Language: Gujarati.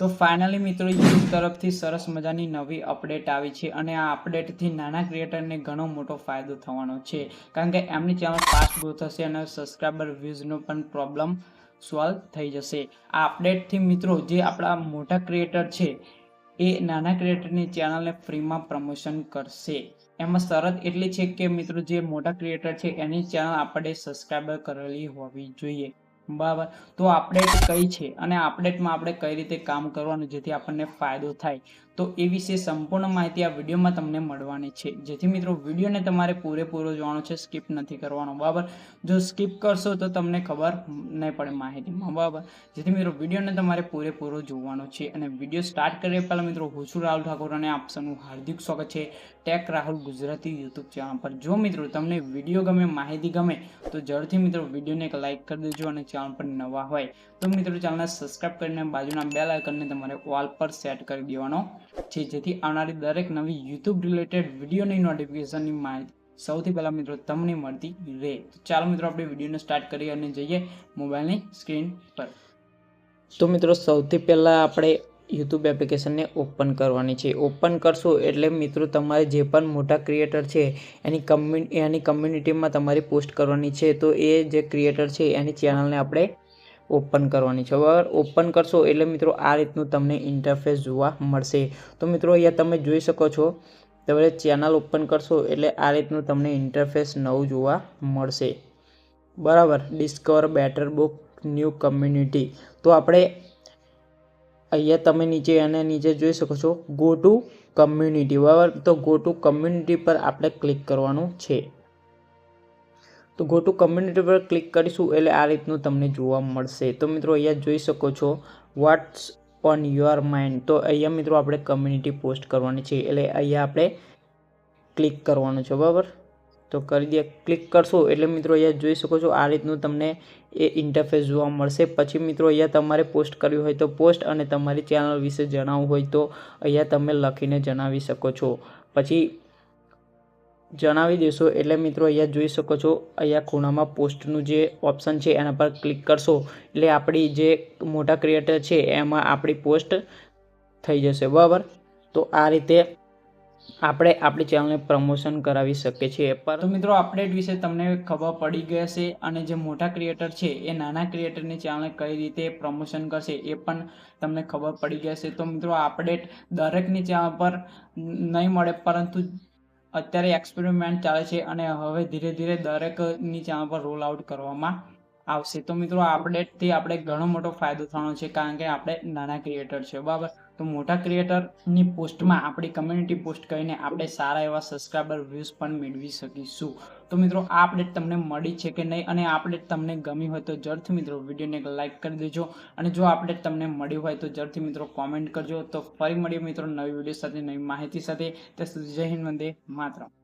તો ફાઇનલી મિત્રો યુટ્યુબ તરફથી સરસ મજાની નવી અપડેટ આવી છે અને આ અપડેટથી નાના ક્રિએટરને ઘણો મોટો ફાયદો થવાનો છે. કારણ કે એમની ચેનલ ફાસ્ટ ગ્રો થશે અને સબસ્ક્રાઈબર વ્યૂઝનો પણ પ્રોબ્લેમ સોલ્વ થઈ જશે. આ અપડેટથી મિત્રો જે આપણા મોટા ક્રિએટર છે, એ નાના ક્રિએટરની ચેનલને ફ્રીમાં પ્રમોશન કરશે. એમાં શરત એટલી છે કે મિત્રો જે મોટા ક્રિએટર છે, એની ચેનલ આપણે સબસ્ક્રાઈબર કરેલી હોવી જોઈએ. બરાબર. તો અપડેટ કઈ છે અને અપડેટમાં આપણે કઈ રીતે કામ કરવાનું જેથી આપણને ફાયદો થાય. તો એ વિશે સંપૂર્ણ માહિતી આ વિડીયોમાં તમને મળવાની છે. જેથી મિત્રો વિડીયોને તમારે પૂરેપૂરો જોવાનો છે સ્કીપ નથી કરવાનો. બરાબર? જો સ્કીપ કરશો તો તમને ખબર નહીં પડે માહિતીમાં. બરાબર? જેથી મિત્રો વિડીયોને તમારે પૂરેપૂરો જોવાનો છે. અને વીડિયો સ્ટાર્ટ કરીએ પહેલાં મિત્રો હું છું રાહુલ ઠાકોર અને આપ હાર્દિક સ્વાગત છે tech Rahul Gujarati YouTube channel પર. જો મિત્રો તમને વીડિયો ગમે, માહિતી ગમે, તો જલ્દથી મિત્રો વિડીયોને એક લાઇક કરી દેજો અને ચેનલ પર નવા હોય તો મિત્રો ચેનલને સબસ્ક્રાઇબ કરીને બાજુના બેલ આઇકનને તમારે ઓલ પર સેટ કરી દેવાનો છે જેથી આવનારી દરેક નવી યુટ્યુબ રિલેટેડ વિડીયોની નોટિફિકેશનની માહિતી સૌથી પહેલાં મિત્રો તમને મળતી રહે. તો ચાલો મિત્રો આપણે વિડીયોને સ્ટાર્ટ કરીએ અને જઈએ મોબાઈલની સ્ક્રીન પર. તો મિત્રો સૌથી પહેલાં આપણે યુટ્યુબ એપ્લિકેશનને ઓપન કરવાની છે. ઓપન કરશો એટલે મિત્રો તમારે જે પણ મોટા ક્રિએટર છે, એની કમ્યુ એની કમ્યુનિટીમાં તમારી પોસ્ટ કરવાની છે. તો એ જે ક્રિએટર છે, એની ચેનલને આપણે ઓપન કરવાની છે. બરાબર ઓપન કરશો એટલે મિત્રો આ રીતનું તમને ઇન્ટરફેસ જોવા મળશે. તો મિત્રો અહીંયા તમે જોઈ શકો છો તમે ચેનલ ઓપન કરશો એટલે આ રીતનું તમને ઇન્ટરફેસ નવું જોવા મળશે. બરાબર discover better book new community તો આપણે અહીંયા તમે નીચે અને નીચે જોઈ શકો છો ગો ટુ કમ્યુનિટી બરાબર? તો ગો ટુ કમ્યુનિટી પર આપણે ક્લિક કરવાનું છે. તો ગો ટુ કમ્યુનિટી પર ક્લિક કરીશું એટલે આ રીતનું તમને જોવા મળશે. તો મિત્રો અહીંયા જોઈ શકો છો વોટ્સ ઓન યોર માઇન્ડ તો અહીંયા મિત્રો આપણે કમ્યુનિટી પોસ્ટ કરવાની છે, એટલે અહીંયા આપણે ક્લિક કરવાનું છે, બરાબર? તો કરી દે ક્લિક કરશો એટલે મિત્રો અહીંયા જોઈ શકો છો આ રીતનું તમને એ ઇન્ટરફેસ જોવા મળશે. પછી મિત્રો અહીંયા તમારે પોસ્ટ કરવી હોય તો પોસ્ટ અને તમારી ચેનલ વિશે જણાવવું હોય તો અહીંયા તમે લખીને જણાવી શકો છો. પછી જણાવી દેશો એટલે મિત્રો અહીંયા જોઈ શકો છો અહીંયા ખૂણામાં પોસ્ટનું જે ઓપ્શન છે એના પર ક્લિક કરશો. એટલે આપણી જે મોટા ક્રિએટર છે એમાં આપણી પોસ્ટ થઈ જશે, બરાબર? તો આ રીતે આપણે આપણી ચેનલને પ્રમોશન કરાવી શકીએ છીએ પરંતુ મિત્રો અપડેટ વિશે તમને ખબર પડી ગઈ હશે અને જે મોટા ક્રિએટર છે, એ નાના ક્રિએટરની ચેનલને કઈ રીતે પ્રમોશન કરશે એ પણ તમને ખબર પડી ગઈ હશે. તો મિત્રો અપડેટ દરેકની ચેનલ પર નહીં મળે, પરંતુ અત્યારે એક્સપેરિમેન્ટ ચાલે છે અને હવે ધીરે ધીરે દરેકની ચેનલ પર રોલ આઉટ કરવામાં આવશે. તો મિત્રો અપડેટથી આપણે ઘણો મોટો ફાયદો થવાનો છે, કારણ કે આપણે નાના ક્રિએટર છે, બરાબર? તો મોટા ક્રિએટરની પોસ્ટમાં આપણી કમ્યુનિટી પોસ્ટ કરીને આપણે સારા એવા સબસ્ક્રાઈબર વ્યૂઝ પણ મેળવી શકીશું. તો મિત્રો, આ અપડેટ તમને મળી છે કે નહીં? અને આ અપડેટ તમને ગમી હોય તો જલ્દથી મિત્રો વિડીયોને લાઇક કરી દેજો. અને જો અપડેટ તમને મળી હોય તો જલ્દથી મિત્રો કોમેન્ટ કરજો. તો ફરી મળીએ મિત્રો નવી વીડિયો સાથે, નવી માહિતી સાથે. ત્યાં સુધી જય હિન્દ વંદે માતરમ.